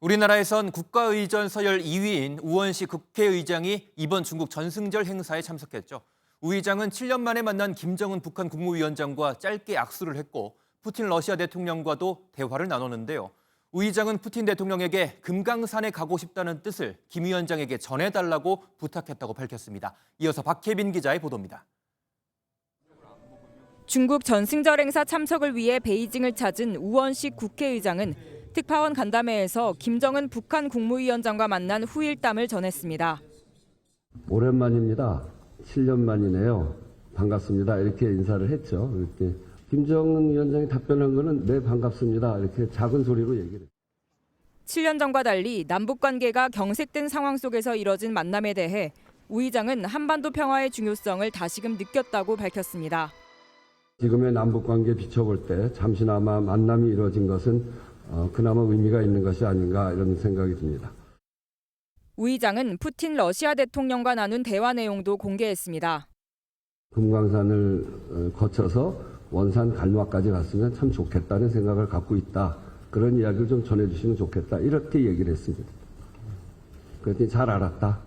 우리나라에선 국가의전 서열 2위인 우원식 국회의장이 이번 중국 전승절 행사에 참석했죠. 우 의장은 7년 만에 만난 김정은 북한 국무위원장과 짧게 악수를 했고 푸틴 러시아 대통령과도 대화를 나눴는데요. 우 의장은 푸틴 대통령에게 금강산에 가고 싶다는 뜻을 김 위원장에게 전해달라고 부탁했다고 밝혔습니다. 이어서 박혜빈 기자의 보도입니다. 중국 전승절 행사 참석을 위해 베이징을 찾은 우원식 국회의장은 특파원 간담회에서 김정은 북한 국무위원장과 만난 후일담을 전했습니다. 오랜만입니다. 7년 만이네요. 반갑습니다. 이렇게 인사를 했죠. 이렇게 김정은 위원장이 답변한 거는 네 반갑습니다. 이렇게 작은 소리로 얘기를. 7년 전과 달리 남북 관계가 경색된 상황 속에서 이뤄진 만남에 대해 우 의장은 한반도 평화의 중요성을 다시금 느꼈다고 밝혔습니다. 지금의 남북 관계 비춰볼 때 잠시나마 만남이 이루어진 것은 어, 그나마 의미가 있는 것이 아닌가 이런 생각이 듭니다. 우 의장은 푸틴 러시아 대통령과 나눈 대화 내용도 공개했습니다. 금강산을 어, 거쳐서 원산 갈마까지 갔으면 참 좋겠다는 생각을 갖고 있다. 그런 이야기를 좀 전해주시면 좋겠다. 이렇게 얘기를 했습니다. 그랬더니 잘 알았다.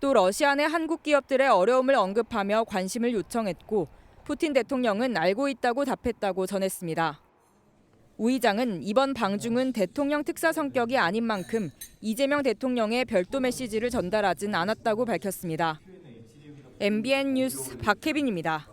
또 러시아 내 한국 기업들의 어려움을 언급하며 관심을 요청했고 푸틴 대통령은 알고 있다고 답했다고 전했습니다. 우 의장은 이번 방중은 대통령 특사 성격이 아닌 만큼 이재명 대통령의 별도 메시지를 전달하진 않았다고 밝혔습니다. MBN 뉴스 박혜빈입니다.